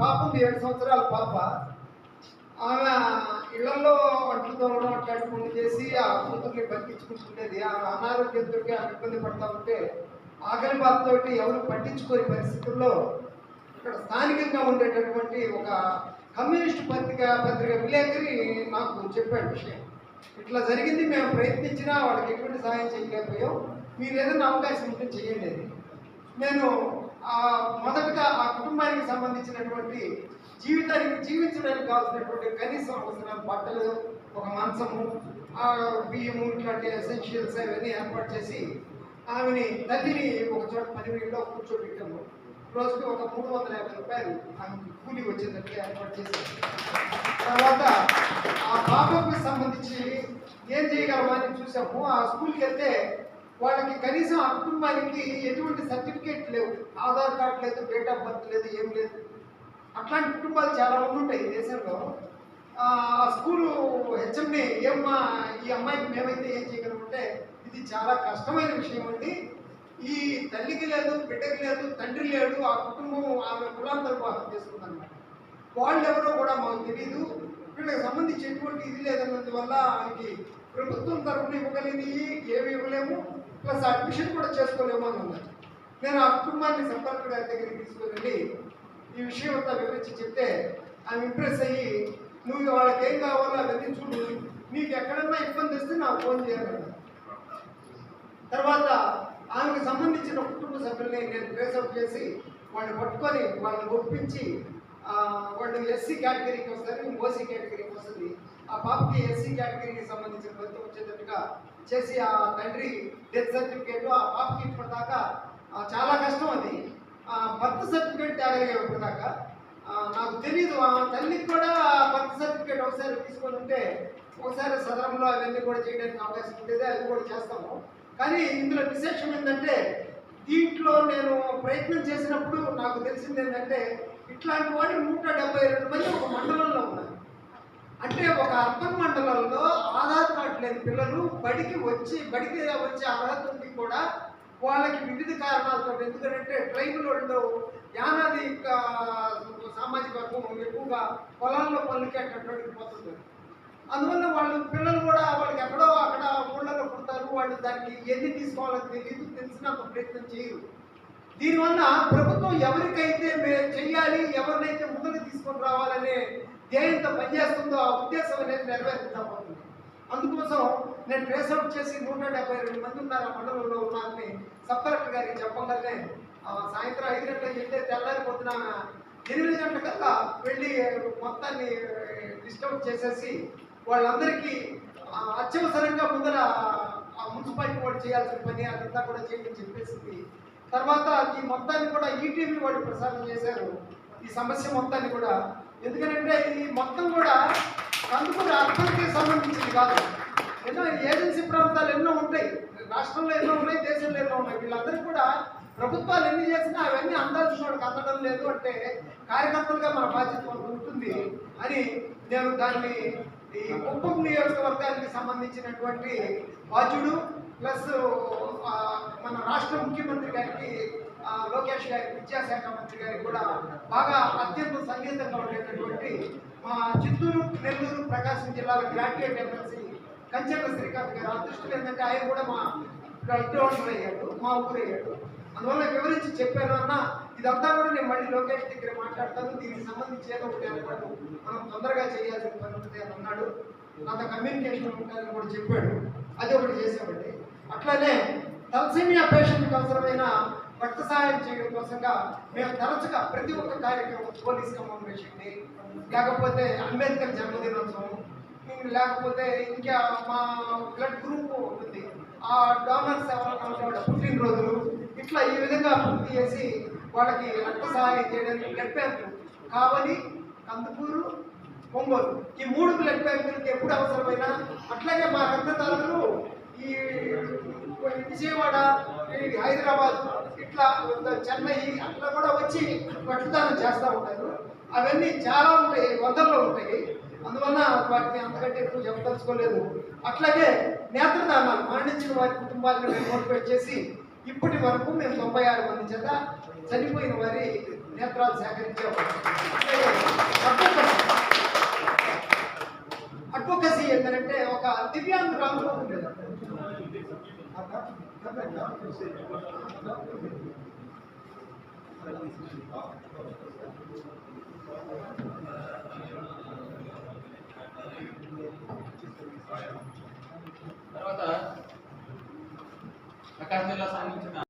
పాప ఉంది ఏడు సంవత్సరాల పాప. ఆమె ఇళ్ళలో వంటలు తోమడం అట్లాంటి పనులు చేసి ఆ కూతుర్ని బతికించుకుంటుండేది. ఆమె అనారోగ్యంతో ఆమె ఇబ్బంది పడతా ఉంటే ఆకలి బాధతోటి ఎవరు పట్టించుకోని పరిస్థితుల్లో ఇక్కడ స్థానికంగా ఉండేటటువంటి ఒక కమ్యూనిస్ట్ పత్రిక పత్రిక విలేకరి నాకు చెప్పాడు విషయం. ఇట్లా జరిగింది మేము ప్రయత్నించినా వాళ్ళకి ఎటువంటి సహాయం చేయలేకపోయాం. మీరు ఏదైనా అవకాశం ఉంటే చేయండి నేను ఆ మొదటగా ఆ కుటుంబానికి సంబంధించినటువంటి జీవితానికి జీవించడానికి కావాల్సినటువంటి కనీసం అవసరాలు బట్టలు ఒక మంచము ఆ బియ్యము ఇట్లాంటి ఎసెన్షియల్స్ అవన్నీ ఏర్పాటు చేసి ఆమెని తల్లిని ఒక చోట పని వీడిలో కూర్చోబెట్టాము. రోజుకి ఒక మూడు వందల యాభై రూపాయలు ఆమెకి కూలి వచ్చేటట్టు ఏర్పాటు చేశారు. తర్వాత ఆ పాపకు సంబంధించి ఏం చేయగలమని చూసాము. ఆ స్కూల్కి వెళ్తే వాళ్ళకి కనీసం ఆ కుటుంబానికి ఎటువంటి సర్టిఫికేట్ లేవు. ఆధార్ కార్డు లేదు డేట్ ఆఫ్ బర్త్ లేదు ఏం లేదు. అట్లాంటి కుటుంబాలు చాలా మంది ఉంటాయి ఈ దేశంలో. ఆ స్కూలు హెచ్ఎంని ఏమ్మా ఈ అమ్మాయికి మేమైతే ఏం చేయగలమంటే ఇది చాలా కష్టమైన విషయం అండి. ఈ తల్లికి లేదు బిడ్డకి లేదు తండ్రి లేడు ఆ కుటుంబం ఆమె కులాంతర్వాహం చేసుకుందన్నమాట. వాళ్ళు ఎవరో కూడా మాకు తెలియదు వీళ్ళకి సంబంధించి ఎటువంటి ఇది లేదన్నందువల్ల ఆయనకి ప్రభుత్వం తరఫున ఇవ్వగలిగినవి ఏమి ఇవ్వలేము. ప్లస్ అడ్మిషన్ కూడా చేసుకోలేమని అని ఉన్నారు నేను ఆ కుటుంబాన్ని సంపర్క గారి దగ్గరికి తీసుకువెళ్ళి ఈ విషయం అంతా వివరించి చెప్తే ఆమె ఇంప్రెస్ అయ్యి నువ్వు వాళ్ళకి ఏం కావాలో అవన్నీ చూడు. నీకు ఎక్కడన్నా ఇబ్బంది వస్తే నాకు ఫోన్ చేయాలన్నా తర్వాత ఆమెకు సంబంధించిన కుటుంబ సభ్యుల్ని నేను ట్రేస్ చేసి వాళ్ళని పట్టుకొని వాళ్ళని ఒప్పించి వాళ్ళు ఎస్సీ కేటగిరీకి వస్తారు ఓసీ కేటగిరీకి వస్తుంది. ఆ పాపకి ఎస్సీ కేటగిరీకి సంబంధించిన ఫలితం వచ్చేటట్టుగా చేసి ఆ తండ్రి డెత్ సర్టిఫికేట్ ఆ పాపకి ఇప్పటిదాకా చాలా కష్టం అది. బర్త్ సర్టిఫికేట్ తేగలిగాం ఇప్పటిదాకా? నాకు తెలియదు ఆ తల్లికి కూడా బర్త్ సర్టిఫికేట్ ఒకసారి తీసుకొని ఉంటే ఒకసారి సదరంలో అవన్నీ కూడా చేయడానికి అవకాశం ఉండేది అది కూడా చేస్తాము. కానీ ఇందులో విశేషం ఏంటంటే దీంట్లో నేను ప్రయత్నం చేసినప్పుడు నాకు తెలిసింది ఏంటంటే ఇట్లాంటి వాడు నూట డెబ్బై రెండు మంది ఒక మండలంలో ఉన్నారు. అంటే ఒక అర్బన్ మండలంలో ఆధార్ కార్డు లేని పిల్లలు బడికి వచ్చి బడికి వచ్చే అర్హత ఉంది కూడా వాళ్ళకి వివిధ కారణాలతో ఎందుకంటే ట్రైబల్ యానాది సామాజిక వర్గం ఎక్కువగా పొలాల్లో పనులకి అక్కడికి పోతుంది. అందువల్ల వాళ్ళు పిల్లలు కూడా వాళ్ళకి ఎక్కడో అక్కడ ఊళ్ళలో పుడతారు. వాళ్ళు దానికి ఎన్ని తీసుకోవాలని తెలియదు తెలిసినంత ప్రయత్నం చేయరు. దీనివల్ల ప్రభుత్వం ఎవరికైతే తీసుకొని రావాలనే ధ్యేయంతో పనిచేస్తుందో ఆ ఉద్దేశం అనేది నెరవేర్చుతామవుతుంది అందుకోసం నేను ట్రేస్ అవుట్ చేసి నూట డెబ్బై రెండు మంది ఉన్నారు ఆ మండలంలో ఉన్నారని సబ్ కలెక్టర్ గారికి చెప్పగలనే సాయంత్రం ఐదు గంటలకు వెళ్తే తెల్లారి పొద్దున ఎనిమిది గంటలకల్లా వెళ్ళి మొత్తాన్ని డిస్టౌట్ చేసేసి వాళ్ళందరికీ అత్యవసరంగా ముందర ఆ మున్సిపాలిటీ వాళ్ళు చేయాల్సిన పని అదంతా కూడా చేయమని చెప్పేసింది. తర్వాత ఈ మొత్తాన్ని కూడా ఈటీవీ వాళ్ళు ప్రసారం చేశారు. ఈ సమస్య మొత్తాన్ని కూడా. ఎందుకంటే ఈ మొత్తం కూడా కందుకూరి అర్థంకి సంబంధించింది కాదు. ఎన్నో ఏజెన్సీ ప్రాంతాలు ఎన్నో ఉంటాయి. రాష్ట్రంలో ఎన్నో ఉన్నాయి దేశంలో ఎన్నో ఉన్నాయి. వీళ్ళందరికీ కూడా ప్రభుత్వాలు ఎన్ని చేసినా అవన్నీ అందాల్సిన వాడికి అందడం లేదు అంటే కార్యకర్తలుగా మన బాధ్యత ఉంటుంది అని నేను దాన్ని ఈ కుప్పం నియోజకవర్గానికి సంబంధించినటువంటి బాధ్యుడు ప్లస్ మన రాష్ట్ర ముఖ్యమంత్రి గారికి లోకేష్ గారి విద్యాశాఖ మంత్రి గారికి కూడా బాగా అత్యంత సంగీతంగా ఉండేటటువంటి మా చిత్తూరు నెల్లూరు ప్రకాశం జిల్లాల గ్రాడ్యుయేట్ ఎమ్మెల్సీ కంచెల శ్రీకాంత్ గారు. అదృష్టం ఏంటంటే ఆయన కూడా మా ఇంటి అయ్యాడు మా ఊరు అయ్యాడు అందువల్ల వివరించి చెప్పాను అన్న ఇదంతా కూడా నేను మళ్ళీ లోకేష్ దగ్గర మాట్లాడతాను. దీనికి సంబంధించి ఏదో ఒకటి ఏర్పాటు మనం తొందరగా చేయాల్సిన పని ఉంటుంది అని అన్నాడు. అంత కమ్యూనికేషన్ ఉంటుందని కూడా చెప్పాడు. అది ఒకటి చేసామండి అట్లానే తలసేమియా పేషెంట్కి అవసరమైన రక్త సహాయం చేయడం కోసంగా మేము తరచుగా ప్రతి ఒక్క కార్యక్రమం పోలీస్ కమమేషన్ డే లేకపోతే అంబేద్కర్ జన్మదినోత్సవం లేకపోతే ఇంకా మా బ్లడ్ గ్రూప్ ఉంటుంది. ఆ డోనర్స్ ఎవరైనా పుట్టినరోజులు ఇట్లా ఈ విధంగా పూర్తి చేసి వాళ్ళకి రక్త సహాయం చేయడానికి బ్లడ్ బ్యాంక్. కావలి కందుకూరు ఒంగోలు. ఈ మూడు బ్లడ్ బ్యాంకులకి ఎప్పుడు అవసరమైనా అట్లాగే మా రక్తదారులు ఈ విజయవాడ హైదరాబాద్ ఇట్లా చెన్నై అట్లా కూడా వచ్చి పట్టుదానం చేస్తూ ఉంటారు. అవన్నీ చాలా ఉంటాయి వందల్లో ఉంటాయి. అందువల్ల వాటిని అంతకంటే ఎక్కువ చెప్పదలుచుకోలేదు. అట్లాగే నేత్రదానాలు మరణించిన వారి కుటుంబాలను మేము మోటివేట్ చేసి ఇప్పటి వరకు మేము తొంభై ఆరు మంది చేత చనిపోయిన వారి నేత్రాలు సేకరించాము అడ్వకసీ ఏంటంటే ఒక దివ్యాంగురాలు ఉండేది అంత రాకపోతుంది